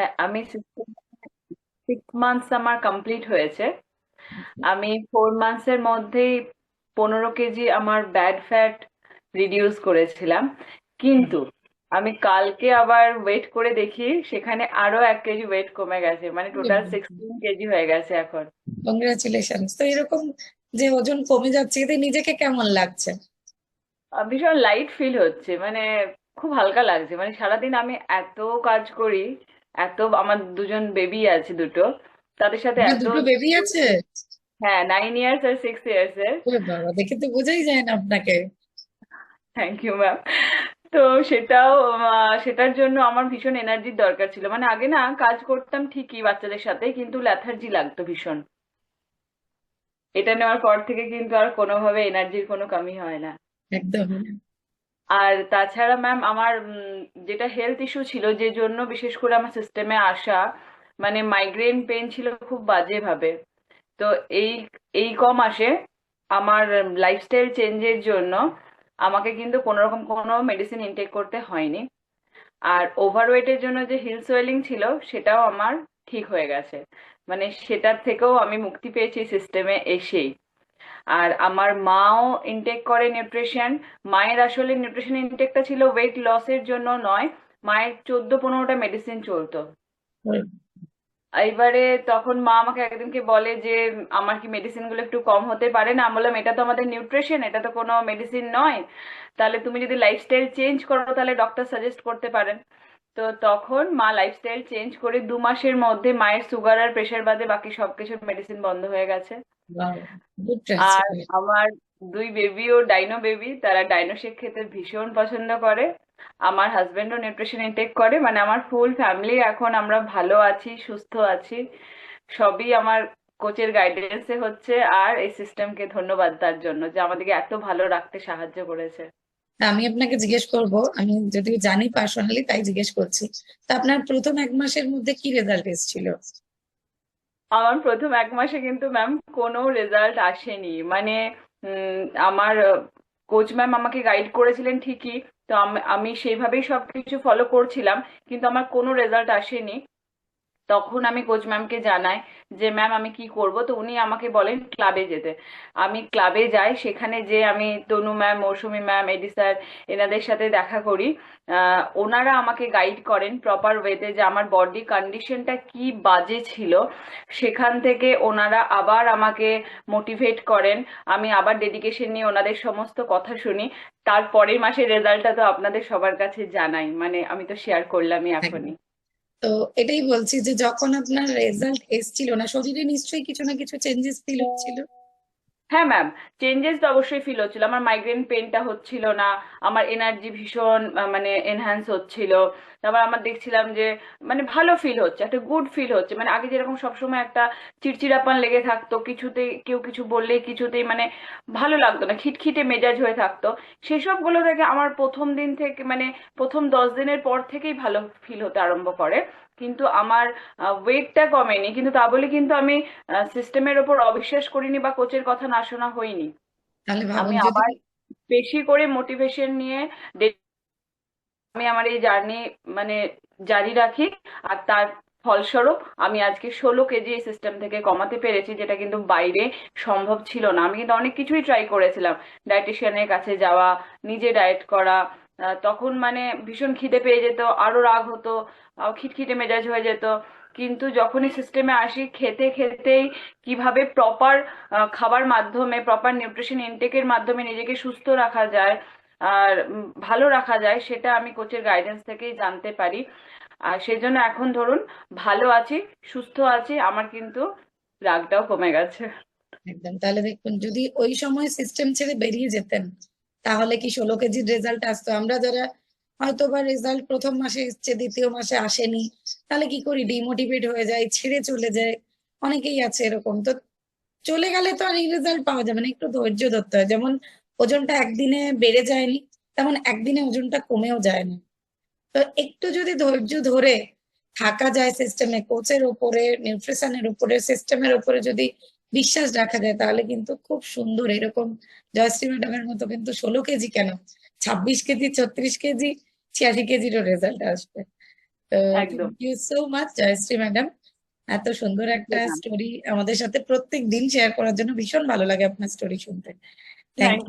হ্যাঁ আমি six months আমার কমপ্লিট হয়েছে। আমি ফোর মান্থস এর মধ্যেই পনেরো কেজি আমার ব্যাড ফ্যাট রিডিউস করেছিলাম। কিন্তু আমি কালকে আবার ওয়েট করে দেখি সেখানে আরও এক কেজি ওয়েট কমে গেছে। মানে টোটাল সিক্সটিন কেজি হয়ে গেছে এখন। কংগ্রাচুলেশন তো এরকম যে ওজন কমে যাচ্ছে এতে নিজেকে কেমন লাগছে? ভীষণ লাইট ফিল হচ্ছে। মানে খুব হালকা লাগছে। মানে সারাদিন আমি এত কাজ করি এত আমার দুজন বেবি আছে দুটো। তাদের সাথে এত দুটো বেবি আছে? হ্যাঁ নাইন ইয়ার্স আর সিক্স ইয়ার্স এর। বাবা দেখে তো বোঝাই যায় না আপনাকে। থ্যাংক ইউ ম্যাম তো সেটাও সেটার জন্য আমার ভীষণ এনার্জির দরকার ছিল। মানে আগে না কাজ করতাম ঠিকই বাচ্চাদের সাথে কিন্তু ল্যাথার্জি লাগতো ভীষণ। এটা নেওয়ার পর থেকে কিন্তু আর কোনোভাবে এনার্জির কোনো কমি হয় না। একদম। আর তাছাড়া ম্যাম আমার যেটা হেলথ ইস্যু ছিল, যে জন্য বিশেষ করে আমার সিস্টেমে আসা মানে মাইগ্রেন পেন ছিল খুব বাজেভাবে তো এই এই ক মাসে আমার লাইফস্টাইল চেঞ্জের জন্য আমাকে কিন্তু কোনো রকম কোনো মেডিসিন ইনটেক করতে হয়নি। আর ওভারওয়েটের জন্য যে হিল সোয়েলিং ছিল, সেটাও আমার ঠিক হয়ে গেছে। মানে সেটার থেকেও আমি মুক্তি পেয়েছি সিস্টেমে এসেই। আর আমার মাও ইনটেক করে নিউট্রিশন মায়ের আসলে নিউট্রিশন ইনটেকটা ছিল ওয়েট লসের জন্য নয় মায়ের চোদ্দ পনেরোটা মেডিসিন চলতো। ওরে এইবারে তখন মা আমাকে একদিনকে বলে যে আমার কি মেডিসিনগুলো একটু কম হতে পারে না? আমি বললাম এটা তো আমাদের নিউট্রিশন এটা তো কোনো মেডিসিন নয়। তাহলে তুমি যদি লাইফস্টাইল চেঞ্জ করো তাহলে ডক্টর সাজেস্ট করতে পারেন। তো তখন মা লাইফস্টাইল চেঞ্জ করে দু মাসের মধ্যে মায়ের সুগার আর প্রেশার বাদে বাকি সবকিছুর মেডিসিন বন্ধ হয়ে গেছে। আর আমার দুই বেবি ও ডাইনো বেবি তারা ডাইনো শেক খেতে ভীষণ পছন্দ করে। আমার হাজবেন্ডও নিউট্রিশন ইনটেক করে মানে আমার ফুল ফ্যামিলি এখন আমরা ভালো আছি সুস্থ আছি। সবই আমার কোচের গাইডেন্সে হচ্ছে আর এই সিস্টেমকে ধন্যবাদ তার জন্য যে আমাদেরকে এত ভালো রাখতে সাহায্য করেছে। আমি আপনাকে জিজ্ঞেস করব, আমি যদি জানি পার্সোনালি তাই জিজ্ঞেস করছি। তা আপনার প্রথম এক মাসের মধ্যে কি রেজাল্ট এসেছিল? আমার প্রথম এক মাসে কিন্তু ম্যাম কোনো রেজাল্ট আসেনি। মানে আমার কোচ ম্যাম আমাকে গাইড করেছিলেন ঠিকই, তো আমি সেইভাবেই সবকিছু ফলো করছিলাম, কিন্তু আমার কোনো রেজাল্ট আসেনি। তখন আমি কোচ ম্যামকে জানাই যে ম্যাম আমি কি করব? তো উনি আমাকে বলেন ক্লাবে যেতে। আমি ক্লাবে যাই সেখানে যে আমি Tanu ma'am Mousumi ma'am AD sir এনাদের সাথে দেখা করি। ওনারা আমাকে গাইড করেন প্রপার ওয়েতে যে আমার বডি কন্ডিশনটা কি বাজে ছিল। সেখান থেকে ওনারা আবার আমাকে মোটিভেট করেন। আমি আবার ডেডিকেশন নিয়ে ওনাদের সমস্ত কথা শুনি। তার পরের মাসের রেজাল্টটা তো আপনাদের সবার কাছে জানাই। মানে আমি তো শেয়ার করলামই এখনই। তো এটাই বলছি যে যখন আপনার রেজাল্ট এসেছিল না, শরীরে নিশ্চয়ই কিছু না কিছু চেঞ্জেস ফিল হচ্ছিল? হ্যাঁ ম্যাম চেঞ্জেস তো অবশ্যই ফিল হচ্ছিল। আমার মাইগ্রেন পেনটা হচ্ছিল না, আমার এনার্জি ভীষণ মানে এনহ্যান্স হচ্ছিল। তারপর আমার দেখছিলাম যে মানে ভালো ফিল হচ্ছে একটা গুড ফিল হচ্ছে। মানে আগে যেরকম সবসময় একটা চিড়চিড়াপান লেগে থাকতো কিছুতেই কেউ কিছু বললে কিছুতেই মানে ভালো লাগতো না খিটখিটে মেজাজ হয়ে থাকতো। সেসবগুলো থেকে আমার প্রথম দিন থেকে মানে প্রথম দশ দিনের পর থেকেই ভালো ফিল হতে আরম্ভ করে। কিন্তু আমার ওয়েটটা কমেনি। কিন্তু তা বলে কিন্তু আমি সিস্টেমের ওপর অবিশ্বাস করিনি বা কোচের কথা না শোনা হয়নি। ভাবুন আমি আবার বেশি করে মোটিভেশন নিয়ে আমি আমার এই জার্নি মানে জারি রাখি, আর তার ফলস্বরূপ আমি আজকে ষোলো কেজি এই সিস্টেম থেকে কমাতে পেরেছি, যেটা কিন্তু বাইরে সম্ভব ছিল না। আমি কিন্তু অনেক কিছুই ট্রাই করেছিলাম ডায়েটিশিয়ানের কাছে যাওয়া, নিজে ডায়েট করা তখন মানে ভীষণ খিদে পেয়ে যেত, আরও রাগ হতো খিটখিটে মেজাজ হয়ে যেত। কিন্তু যখনই সিস্টেমে আসি, খেতে খেতেই কীভাবে প্রপার খাবার মাধ্যমে প্রপার নিউট্রিশন ইনটেকের মাধ্যমে নিজেকে সুস্থ রাখা যায় ভালো রাখা যায়, সেটা আমি কোচের গাইডেন্স থেকেই জানতে পারি। আর সেই জন্য এখন ধরুন, ভালো আছি, সুস্থ আছি, আমার কিন্তু রাগটাও কমে গেছে। একদম, তাহলে দেখুন, যদি ওই সময় সিস্টেম ছেড়ে বেরিয়ে যেতেন, তাহলে কি ষোলো কেজির রেজাল্ট আসতো? আমরা যারা হয়তো বা রেজাল্ট প্রথম মাসে এসছে, দ্বিতীয় মাসে আসেনি, তাহলে কি করি? ডিমোটিভেট হয়ে যায় ছেড়ে চলে যায় অনেকেই আছে এরকম। তো চলে গেলে তো আর এই রেজাল্ট পাওয়া যাবে না, একটু ধৈর্য ধরতে হয়। যেমন ওজনটা একদিনে বেড়ে যায়নি তেমন একদিনে ওজনটা কমেও যায় না তো একটু যদি ধৈর্য ধরে থাকা যায় সিস্টেমে কোচের উপরে নিউট্রিশনের উপরে সিস্টেমের উপরে যদি বিশ্বাস রাখা যায় তাহলে কিন্তু খুব সুন্দর। এরকম জয়শ্রী ম্যাডামের মতো কিন্তু ষোলো কেজি কেন? ছাব্বিশ কেজি ছত্রিশ কেজি ছিয়াশি কেজিরও রেজাল্ট আসবে। Thank you so much Joyshree madam. এত সুন্দর একটা স্টোরি আমাদের সাথে প্রত্যেক দিন শেয়ার করার জন্য ভীষণ ভালো লাগে আপনার স্টোরি শুনতে। Thank you